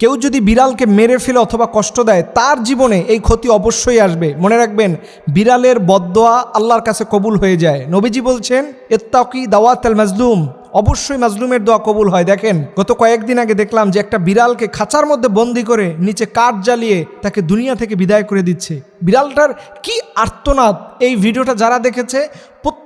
কেউ যদি বিড়ালকে মেরে ফেলে অথবা কষ্ট দেয়, তার জীবনে এই ক্ষতি অবশ্যই আসবে। মনে রাখবেন, বিড়ালের বদোয়া আল্লাহর কাছে কবুল হয়ে যায়। নবীজি বলছেন, এত্তাকি দাওয়াত আল মাজলুম। অবশ্যই মাজলুমের দোয়া কবুল হয়। দেখেন, গত কয়েকদিন আগে দেখলাম যে একটা বিড়ালকে খাঁচার মধ্যে বন্দি করে নিচে কাঠ জ্বালিয়ে তাকে দুনিয়া থেকে বিদায় করে দিচ্ছে। বিড়ালটার কি আর্তনাদ? এই ভিডিওটা যারা দেখেছে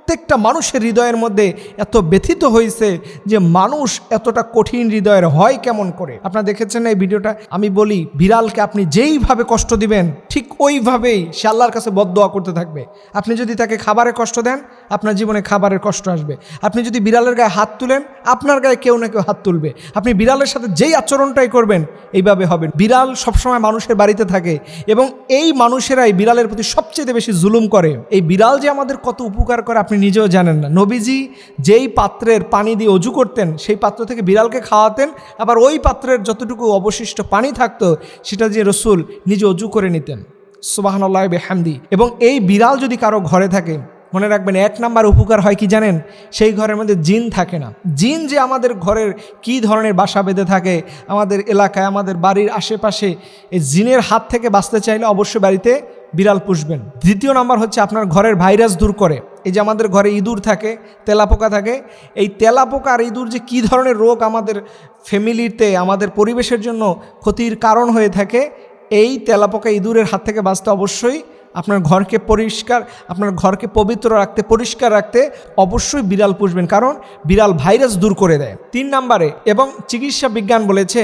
প্রত্যেকটা মানুষের হৃদয়ের মধ্যে এত ব্যথিত হয়েছে যে মানুষ এতটা কঠিন হৃদয়ের হয় কেমন করে। আপনারা দেখেছেন এই ভিডিওটা? আমি বলি, বিড়ালকে আপনি যেইভাবে কষ্ট দিবেন, ঠিক ওইভাবেই সে আল্লাহর কাছে বদদোয়া করতে থাকবে। আপনি যদি তাকে খাবারে কষ্ট দেন, আপনার জীবনে খাবারের কষ্ট আসবে। আপনি যদি বিড়ালের গায়ে হাত তুলেন, আপনার গায়ে কেউ না কেউ হাত তুলবে। আপনি বিড়ালের সাথে যেই আচরণটাই করবেন, এইভাবে হবে বিড়াল সবসময় মানুষের বাড়িতে থাকে এবং এই মানুষেরাই বিড়ালের প্রতি সবচেয়ে বেশি জুলুম করে। এই বিড়াল যে আমাদের কত উপকার করে, আপনি নিজেও জানেন না। নবীজি যেই পাত্রের পানি দিয়ে অজু করতেন, সেই পাত্র থেকে বিড়ালকে খাওয়াতেন, আবার ওই পাত্রের যতটুকু অবশিষ্ট পানি থাকতো, সেটা দিয়ে রসুল নিজে অজু করে নিতেন। সুবাহান্লাহ বেহামদি। এবং এই বিড়াল যদি কারও ঘরে থাকে, মনে রাখবেন এক নাম্বার উপকার হয় কি জানেন? সেই ঘরের মধ্যে জিন থাকে না। জিন যে আমাদের ঘরের কি ধরনের বাসা বেঁধে থাকে, আমাদের এলাকায়, আমাদের বাড়ির আশেপাশে, এই জিনের হাত থেকে বাঁচতে চাইলে অবশ্যই বাড়িতে বিড়াল পুষবেন। দ্বিতীয় নাম্বার হচ্ছে আপনার ঘরের ভাইরাস দূর করে। এই যে আমাদের ঘরে ইঁদুর থাকে, তেলাপোকা থাকে, এই তেলাপোকা আর ইঁদুর যে কী ধরনের রোগ আমাদের ফ্যামিলিতে, আমাদের পরিবেশের জন্য ক্ষতির কারণ হয়ে থাকে, এই তেলাপোকা ইঁদুরের হাত থেকে বাঁচতে অবশ্যই আপনার ঘরকে পরিষ্কার, আপনার ঘরকে পবিত্র রাখতে, পরিষ্কার রাখতে অবশ্যই বিড়াল পুষবেন। কারণ বিড়াল ভাইরাস দূর করে দেয়। তিন নাম্বারে, এবং চিকিৎসা বিজ্ঞান বলেছে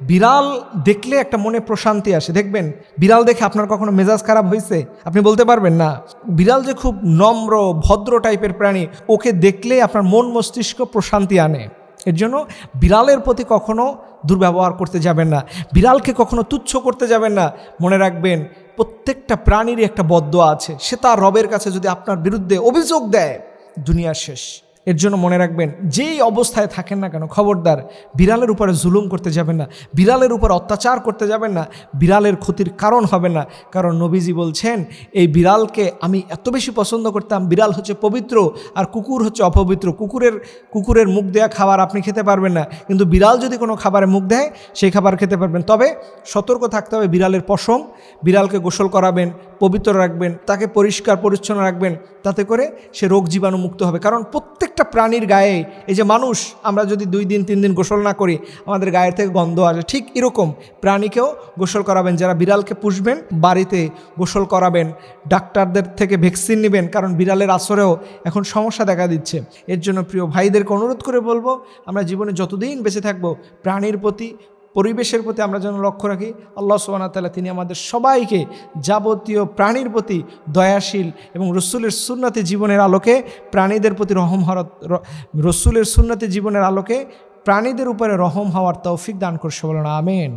বিড়াল দেখলে একটা মনে প্রশান্তি আসে। দেখবেন, বিড়াল দেখে আপনার কখনো মেজাজ খারাপ হয়েছে আপনি বলতে পারবেন না। বিড়াল যে খুব নম্র, ভদ্র টাইপের প্রাণী, ওকে দেখলে আপনার মন মস্তিষ্ক প্রশান্তি আনে। এর জন্য বিড়ালের প্রতি কখনো দুর্ব্যবহার করতে যাবেন না। বিড়ালকে কখনো তুচ্ছ করতে যাবেন না। মনে রাখবেন, প্রত্যেকটা প্রাণীরই একটা বদোয়া আছে। সে তার রবের কাছে যদি আপনার বিরুদ্ধে অভিযোগ দেয়, দুনিয়া শেষ। এর জন্য মনে রাখবেন, যেই অবস্থায় থাকেন না কেন, খবরদার, বিড়ালের উপরে জুলুম করতে যাবেন না, বিড়ালের উপর অত্যাচার করতে যাবেন না, বিড়ালের ক্ষতির কারণ হবে না। কারণ নবীজি বলছেন, এই বিড়ালকে আমি এত বেশি পছন্দ করতাম, বিড়াল হচ্ছে পবিত্র আর কুকুর হচ্ছে অপবিত্র। কুকুরের কুকুরের মুখ দেয়া খাবার আপনি খেতে পারবেন না। কিন্তু বিড়াল যদি কোনো খাবারে মুখ দেয়, সেই খাবার খেতে পারবেন। তবে সতর্ক থাকতে হবে বিড়ালের পশম, বিড়ালকে গোসল করাবেন পবিত্র রাখবেন, তাকে পরিষ্কার, পরিচ্ছন্ন রাখবেন, তাতে করে সে রোগ জীবাণু মুক্ত হবে। কারণ প্রত্যেকটা প্রাণীর গায়ে, এই যে মানুষ, আমরা যদি দুই দিন, তিন দিন গোসল না করি, আমাদের গায়ের থেকে গন্ধ আসে। ঠিক এরকম প্রাণীকেও গোসল করাবেন, যারা বিড়ালকে পুষবেন, বাড়িতে গোসল করাবেন, ডাক্তারদের থেকে ভ্যাকসিন নেবেন, কারণ বিড়ালের আসরেও এখন সমস্যা দেখা দিচ্ছে। এর জন্য প্রিয় ভাইদেরকে অনুরোধ করে বলব, আমরা জীবনে যতদিন বেঁচে থাকব, প্রাণীর প্রতি পরিবেশের প্রতি আমরা যেন লক্ষ্য রাখি, আল্লাহ সোহানা তালা তিনি আমাদের সবাইকে যাবতীয় প্রাণীর প্রতি দয়াশীল এবং রসুলের সুন্নাতে জীবনের আলোকে প্রাণীদের প্রতি রহম হওয়ার রসুলের সুন্নাতে জীবনের আলোকে প্রাণীদের উপরে রহম হওয়ার তৌফিক দান করছে বলেন, আমেন।